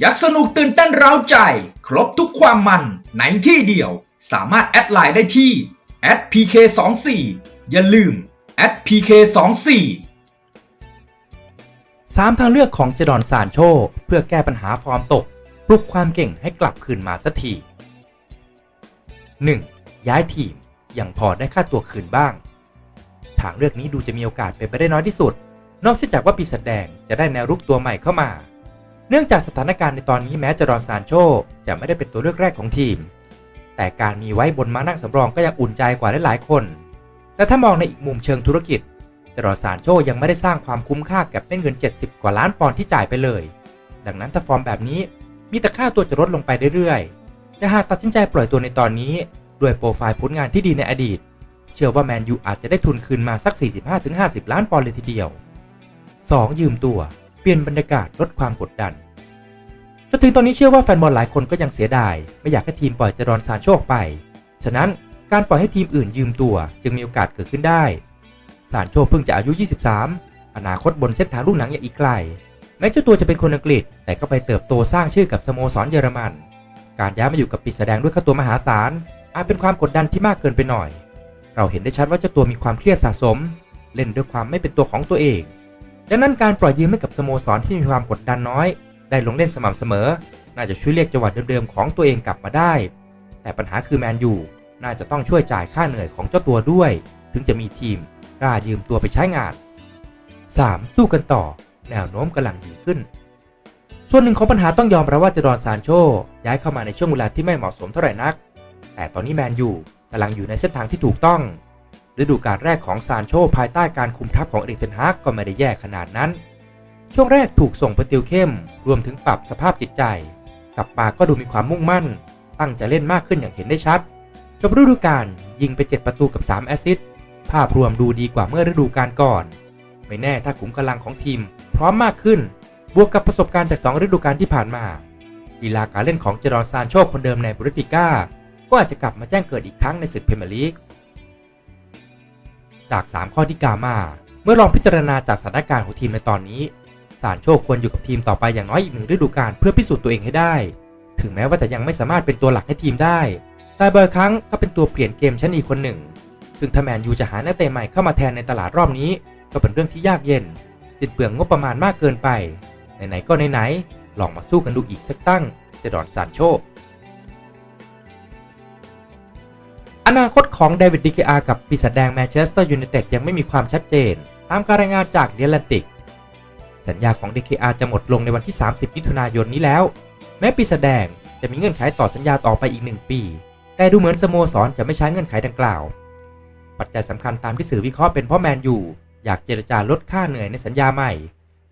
อยากสนุกตื่นเต้นเร้าใจ ครบทุกความมันในที่เดียว สามารถแอดไลน์ได้ที่ @pk24 อย่าลืม @pk24 สามทางเลือกของเจดอนซานโช เพื่อแก้ปัญหาฟอร์มตก ปลุกความเก่งให้กลับคืนมาสักที 1. ย้ายทีมอย่างพอได้ค่าตัวคืนบ้าง ทางเลือกนี้ดูจะมีโอกาสเป็นไปได้น้อยที่สุด นอกจากว่าปีศาจแดงจะได้แนวรุกตัวใหม่เข้ามา เนื่องจากสถานการณ์ในตอนนี้แม้เจดอนซานโชจะไม่ได้เป็นตัวเลือกแรกของทีม แต่การมีไว้บนม้านั่งสำรองก็ยังอุ่นใจกว่าหลายๆคน แต่ถ้ามองในอีกมุมเชิงธุรกิจจรอซานโชยังไม่ได้สร้างความคุ้มค่ากับเม็ดเงิน 70 กว่าล้านปอนด์ที่จ่ายไปเลย ดังนั้นถ้าฟอร์มแบบนี้มีแต่ค่าตัวจะลดลงไปเรื่อยๆ แต่หากตัดสินใจปล่อยตัวในตอนนี้ ด้วยโปรไฟล์ผลงานที่ดีในอดีต เชื่อว่าแมนยูอาจจะได้ทุนคืนมาสัก 45-50 ล้านปอนด์เลยทีเดียว 2. ยืมตัว เปลี่ยนบรรยากาศลดความกดดัน จนถึงตอนนี้เชื่อว่าแฟนบอลหลายคนก็ยังเสียดาย ไม่อยากให้ทีมปล่อยจรอนซานโชออกไป ฉะนั้นการปล่อยให้ทีมอื่นยืมตัวจึงมีโอกาสเกิดขึ้นได้สารโชคเพิ่งจะอายุ 23 อนาคตบนเส้นทางลูกหนังยังอีกไกล แม้เจ้าตัวจะเป็นคนอังกฤษ แต่ก็ไปเติบโตสร้างชื่อกับสโมสรเยอรมัน การย้ายมาอยู่กับปีศาจแดงด้วยค่าตัวมหาศาล อาจเป็นความกดดันที่มากเกินไปหน่อย เราเห็นได้ชัดว่าเจ้าตัวมีความเครียดสะสม เล่นด้วยความไม่เป็นตัวของตัวเอง ดังนั้นการปล่อยยืมให้กับสโมสรที่มีความกดดันน้อย ได้ลงเล่นสม่ำเสมอ น่าจะช่วยเรียกจังหวะเดิมๆของตัวเองกลับมาได้ แต่ปัญหาคือแมนยูน่าจะต้องช่วยจ่ายค่าเหนื่อยของเจ้าตัวด้วย ถึงจะมีทีมกล้ายืมตัวไปใช้งาน 3. สู้กันต่อ แนวโน้มกำลังดีขึ้น ส่วนหนึ่งของปัญหาต้องยอมรับว่าเจดอนซานโชย้ายเข้ามาในช่วงเวลาที่ไม่เหมาะสมเท่าไหร่นัก แต่ตอนนี้แมนยูกำลังอยู่ในเส้นทางที่ถูกต้องฤดูกาลแรกของซานโชภายใต้การคุมทัพของเอริกเทนฮากก็ไม่ได้แย่ขนาดนั้น ช่วงแรกถูกส่งไปติวเข้ม รวมถึงปรับสภาพจิตใจ กับมาก็ดูมีความมุ่งมั่น ตั้งใจเล่นมากขึ้นอย่างเห็นได้ชัด จบฤดูกาลยิงไป 7 ประตูกับ 3 แอสซิสต์ ภาพรวมดูดีกว่าเมื่อฤดูกาลก่อน ไม่แน่ถ้าขุมกำลังของทีม พร้อมมากขึ้น บวกกับประสบการณ์จาก 2 ฤดูกาลที่ผ่านมาลีลาการเล่นของเจรอนซานโชคคนเดิมในบุริติก้า ก็อาจจะกลับมาแจ้งเกิดอีกครั้งในศึกพรีเมียร์ลีก จาก 3 ข้อที่กล่าวมา เมื่อลองพิจารณาจากสถานการณ์ของทีมในตอนนี้ ซานโชควรอยู่กับทีมต่อไปอย่างน้อยอีกหนึ่งฤดูกาลเพื่อพิสูจน์ตัวเองให้ได้ ถึงแม้ว่าจะยังไม่สามารถเป็นตัวหลักให้ทีมได้ แต่บางครั้งก็เป็นตัวเปลี่ยนเกมชั้นอีกคนหนึ่ง ซึ่งถ้าแมนยูจะหานักเตะใหม่เข้ามาแทนในตลาดรอบนี้ ก็เป็นเรื่องที่ยากเย็น สิ้นเปลืองงบประมาณมากเกินไป ไหนๆก็ไหนๆ ลองมาสู้กันดูอีกสักตั้งเจดอนซานโชอนาคตของเดวิดดิเกอากับปีศาจแดงแมนเชสเตอร์ยูไนเต็ดยังไม่มีความชัดเจน ตามการรายงานจากเดลแลนติก สัญญาของ DKR จะหมดลงในวันที่ 30 มิถุนายนนี้แล้ว แม้ปีศาจแดงจะมีเงื่อนไขต่อสัญญาต่อไปอีก 1 ปี แต่ดูเหมือนสโมสรจะไม่ใช้เงื่อนไขดังกล่าว ปัจจัยสำคัญตามที่สื่อวิเคราะห์เป็นเพราะแมนยูอยากเจรจาลดค่าเหนื่อยในสัญญาใหม่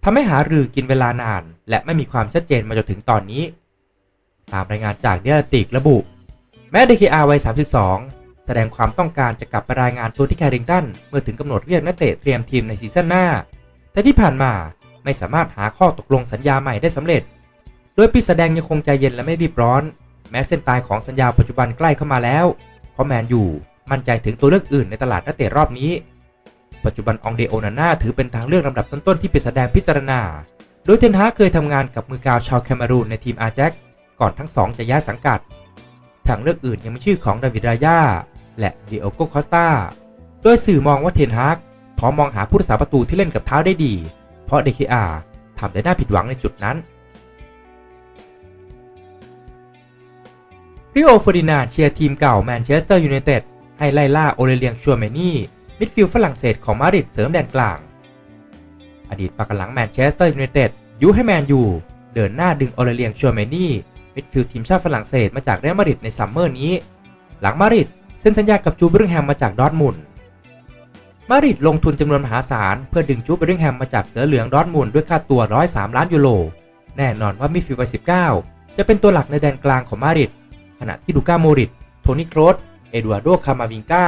ทำให้หารือกินเวลานาน และไม่มีความชัดเจนมาจนถึงตอนนี้ ตามรายงานจากเดลติกระบุ แม้ DKR วัย 32 แสดงความต้องการจะกลับไปรายงานตัวที่แคริงตันเมื่อถึงกำหนดเรียกนักเตะเตรียมทีมในซีซั่นหน้า แต่ที่ผ่านมา ไม่สามารถหาข้อตกลงสัญญาใหม่ได้สำเร็จ โดยปีศาจแดงยังคงใจเย็นและไม่รีบร้อน แม้เส้นตายของสัญญาปัจจุบันใกล้เข้ามาแล้ว เพราะแมนยูมั่นใจถึงตัวเลือกอื่นในตลาดนักเตะรอบนี้ ปัจจุบันองเดโอนาน่าถือเป็นทางเลือกลำดับต้นๆที่ปีศาจแดงพิจารณา โดยเทนฮาเคยทำงานกับมือกาวชาวแคนารูนในทีมอาแจ็คก่อนทั้งสองจะย้ายสังกัด ทางเลือกอื่นยังมีชื่อของดาวิดรายาและดิโอโกคอสตาโดยสื่อมองว่าเทนฮากพร้อมมองหาผู้รักษาประตูที่เล่นกับเท้าได้ดี เพราะ DKR ทำได้น่าผิดหวังในจุดนั้นริโอเฟอร์ดินาเชียร์ทีมเก่าแมนเชสเตอร์ยูไนเต็ดให้ไล่ล่าโอเลเลียงชัวเมนี่ มิดฟิลด์ฝรั่งเศสของมาดริดเสริมแดนกลาง อดีตปากหลังแมนเชสเตอร์ยูไนเต็ดยุให้แมนยูเดินหน้าดึงโอเลเลียงชัวเมนี่ มิดฟิลด์ทีมชาติฝรั่งเศสมาจากเรอัลมาดริดในซัมเมอร์นี้ หลังมาดริดเซ็นสัญญากับจูเบริงแฮมมาจากดอร์ทมุนด์ มาริดลงทุนจำนวนมหาศาล เพื่อดึงจูเบริงแฮมมาจากเสือเหลืองดอทมุนด์ด้วยค่าตัว 103 ล้านยูโร แน่นอนว่ามิฟิวัย19 จะเป็นตัวหลักในแดนกลางของมาริดขณะที่ลูก้าโมริตโทนี่โครสเอดูอาร์โดคามาวิงกา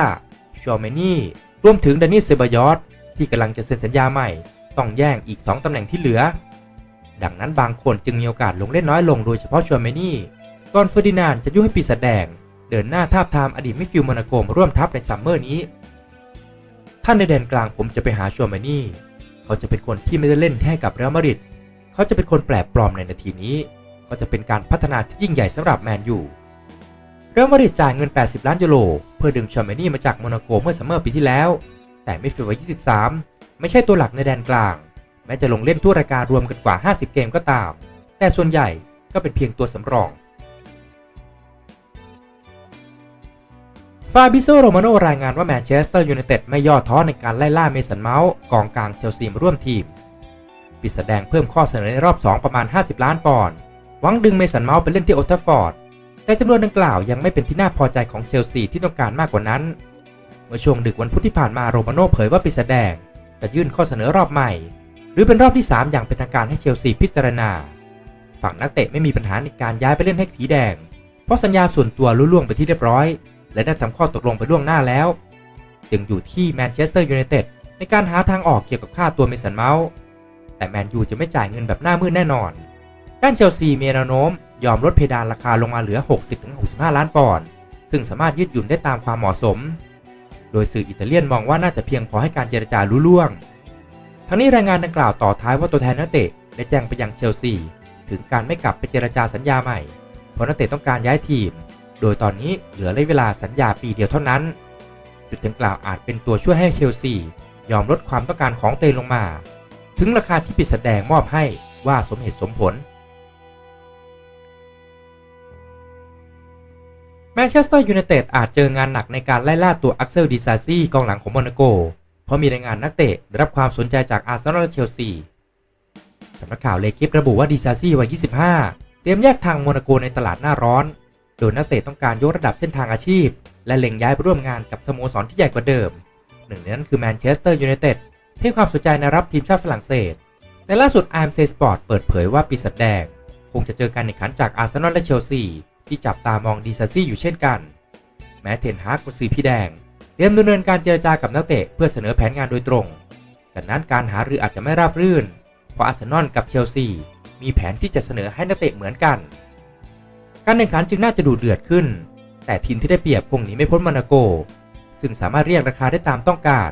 ชอเมนี่ รวมถึงดานิสเซบายอสที่กำลังจะเซ็นสัญญาใหม่ ต้องแย่งอีก 2ตำแหน่งที่เหลือ ดังนั้นบางคนจึงมีโอกาสลงเล่นน้อยลงโดยเฉพาะชอเมนี่ก่อนเฟอร์ดินานจะยุให้ปีศาจแดง เดินหน้าทาบทามอดีตมิฟิลด์โมนาโกมาร่วมทัพในซัมเมอร์นี้ ท่านในแดนกลางผมจะไปหาชัวมานี่ เขาจะเป็นคนที่ไม่ได้เล่นให้กับเรอัลมาดริดเขาจะเป็นคนแปลกปลอมในนาทีนี้ก็จะเป็นการพัฒนาที่ยิ่งใหญ่สำหรับแมนยูเริ่มมาดริดจ่ายเงิน 80 ล้านยูโรเพื่อดึงชอมเมนี่มาจากโมนาโกเมื่อซัมเมอร์ปีที่แล้ว แต่ไม่ฟิลวัย23 ไม่ใช่ตัวหลักในแดนกลาง แม้จะลงเล่นทั่วรายการรวมกันกว่า 50 เกมก็ตาม แต่ส่วนใหญ่ก็เป็นเพียงตัวสำรอง ฟาบิโซโรมาโนรายงานว่าแมนเชสเตอร์ยูไนเต็ดไม่ย่อท้อในการไล่ล่าเมสันเมาส์กองกลางเชลซีร่วมทีม ปิดแสดงเพิ่มข้อเสนอในรอบ 2 ประมาณ 50 ล้านปอนด์หวังดึงเมสันเมาส์ไปเล่นที่โอทัฟฟอร์ด แต่จำนวนดังกล่าวยังไม่เป็นที่น่าพอใจของเชลซีที่ต้องการมากกว่านั้น เมื่อช่วงดึกวันพุธที่ผ่านมาโรมาโนเผยว่าปิดแสดงจะยื่นข้อเสนอรอบใหม่ หรือเป็นรอบที่ 3 อย่างเป็นทางการให้เชลซีพิจารณา ฝั่งนักเตะไม่มีปัญหาในการย้ายไปเล่นให้ผีแดง เพราะสัญญาส่วนตัวลุล่วงไปที่เรียบร้อย และได้ทำข้อตกลงไปล่วงหน้าแล้ว จึงอยู่ที่แมนเชสเตอร์ยูไนเต็ดในการหาทางออกเกี่ยวกับค่าตัวเมสันเมาส์แต่แมนยูจะไม่จ่ายเงินแบบหน้ามืดแน่นอน ด้านเชลซีมีแนวโน้ม ยอมลดเพดานราคาลงมาเหลือ 60-65 ล้านปอนด์ซึ่งสามารถยืดหยุ่นได้ตามความเหมาะสม โดยสื่ออิตาเลียนมองว่าน่าจะเพียงพอให้การเจรจาลุล่วง ทั้งนี้รายงานดังกล่าวต่อท้ายว่าตัวแทนนักเตะได้แจ้งไปยังเชลซีถึงการไม่กลับไปเจรจาสัญญาใหม่ เพราะนักเตะต้องการย้ายทีม โดยตอนนี้เหลือระยะเวลาสัญญาปีเดียวเท่านั้น จุดดังกล่าวอาจเป็นตัวช่วยให้เชลซียอมลดความต้องการของเตะลงมา ถึงราคาที่ปิดแสดงมอบให้ว่าสมเหตุสมผล แมนเชสเตอร์ยูไนเต็ดอาจเจองานหนักในการไล่ล่าตัวอักเซลดิซาซีกองหลังของโมนาโก เพราะมีรายงานนักเตะได้รับความสนใจจากอาร์เซนอลและเชลซีสำนักข่าวเลกิฟระบุว่าดิซาซีวัย 25 เตรียมแยกทางโมนาโกในตลาดหน้าร้อน โดยนักเตะต้องการยกระดับเส้นทางอาชีพ และเล็งย้ายไปร่วมงานกับสโมสรที่ใหญ่กว่าเดิม หนึ่งในนั้นคือแมนเชสเตอร์ยูไนเต็ดที่ความสนใจในรับทีมชาติฝรั่งเศส แต่ล่าสุด RMC Sport เปิดเผยว่าปีศาจแดง คงจะเจอการแข่งขันจากอาร์เซนอลและเชลซีที่จับตามองดีซาซี่อยู่เช่นกัน แม้เทนฮากกุนซือพี่แดงเตรียมดำเนินการเจรจากับนักเตะเพื่อเสนอแผนงานโดยตรง แต่นั้นการหารืออาจจะไม่ราบรื่น เพราะอาร์เซนอลกับเชลซีมีแผนที่จะเสนอให้นักเตะเหมือนกัน การแข่งขันจึงน่าจะดูเดือดขึ้น แต่ทีมที่ได้เปรียบคงหนีไม่พ้นมานาโก ซึ่งสามารถเรียกราคาได้ตามต้องการ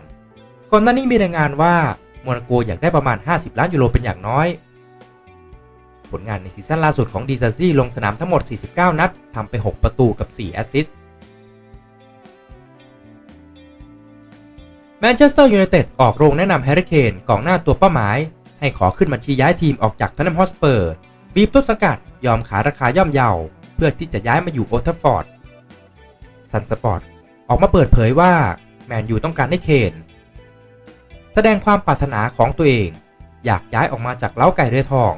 ก่อนหน้านี้มีรายงานว่าโมนาโกอยากได้ประมาณ 50 ล้านยูโรเป็นอย่างน้อย ผลงานในซีซั่นล่าสุดของดีซาซี่ลงสนามทั้งหมด 49 นัดทำไป 6 ประตูกับ 4 แอสซิสต์แมนเชสเตอร์ยูไนเต็ดออกโรงแนะนำแฮร์รี่เคนกองหน้าตัวเป้าหมาย ให้ขอขึ้นบัญชีย้ายทีมออกจากท o น n มฮอสเปอร์บีบต้นสังกัดยอมขายราคาย่อมเยา พื่อที่จะย้ายมาอยู่โอลทัฟฟอร์ดซันสปอร์ตออกมาเปิดเผยว่าแมนยูต้องการให้เคนแสดงความปรารถนาของตัวเอง อยากย้ายออกมาจากเล้าไก่เรือทอง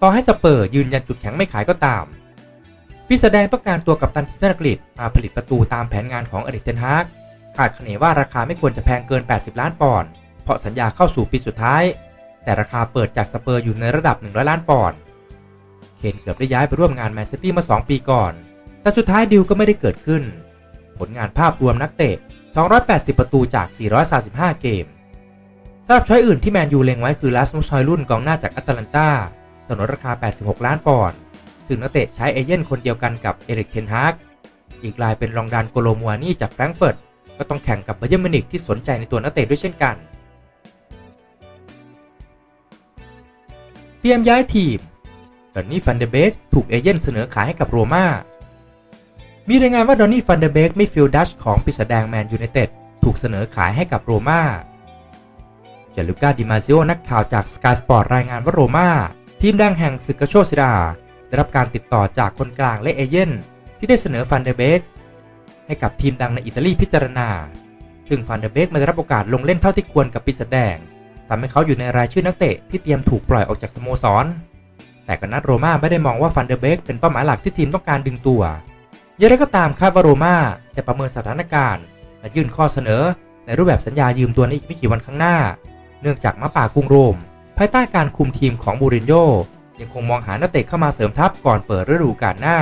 ต่อให้สเปอร์ยืนยันจุดแข็งไม่ขายก็ตามพี่แสดงต้องการตัวกัปตันทีมอังกฤษมาผลิตประตูตามแผนงานของอริกเทนฮากคาดคะเนว่าราคาไม่ควรจะแพงเกิน 80 ล้านปอนด์เพราะสัญญาเข้าสู่ปีสุดท้าย แต่ราคาเปิดจากสเปอร์อยู่ในระดับ 100 ล้านปอนด์ เคนเกือบได้ย้ายไปร่วมงานแมนซิตี้มา 2 ปีก่อน แต่สุดท้ายดิวก็ไม่ได้เกิดขึ้น ผลงานภาพรวมนักเตะ 280 ประตูจาก 435 เกมสำหรับช้อยอื่นที่แมนยูเล็งไว้คือลาสมุสฮอยรุ่นกองหน้าจากแอตแลนตาสนนราคา 86 ล้านปอนด์ซึ่งนักเตะใช้เอเย่นคนเดียวกันกับเอริกเทนฮากอีกรายเป็นรองดานโกโลมัวนี่จากแฟรงก์เฟิร์ตก็ต้องแข่งกับเบเยอร์มิวนิกที่สนใจในตัวนักเตะด้วยเช่นกัน เตรียมย้ายทีม ดอนนี่ฟันเดเบกถูกเอเย่นเสนอขายให้กับโรม่า มีรายงานว่าดอนนี่ฟันเดเบกไม่ฟิลดัชของปิสแดงแมนยูไนเต็ดถูกเสนอขายให้กับโรม่า เจลูกาดิมาซิโอนักข่าวจากสกายสปอร์ตรายงานว่าโรม่า ทีมดังแห่งศึกาโชซิดา ได้รับการติดต่อจากคนกลางและเอเย่นที่ได้เสนอฟันเดเบกให้กับทีมดังในอิตาลีพิจารณา ซึ่งฟันเดเบกไม่ได้รับโอกาสลงเล่นเท่าที่ควรกับปีศาจแดงทำให้เขาอยู่ในรายชื่อนักเตะที่เตรียมถูกปล่อยออกจากสโมสร แต่กนัดโรม่าไม่ได้มองว่าฟันเดอร์เบกเป็นเป้าหมายหลักที่ทีมต้องการดึงตัวยังไรก็ตามคาดว่าโรม่าจะประเมินสถานการณ์และยื่นข้อเสนอในรูปแบบสัญญายืมตัวในอีกไม่กี่วันข้างหน้า เนื่องจากมาป่ากรุงโรม ภายใต้การคุมทีมของบูรินโญ่ยังคงมองหานักเตะเข้ามาเสริมทัพก่อนเปิดฤดูกาลหน้า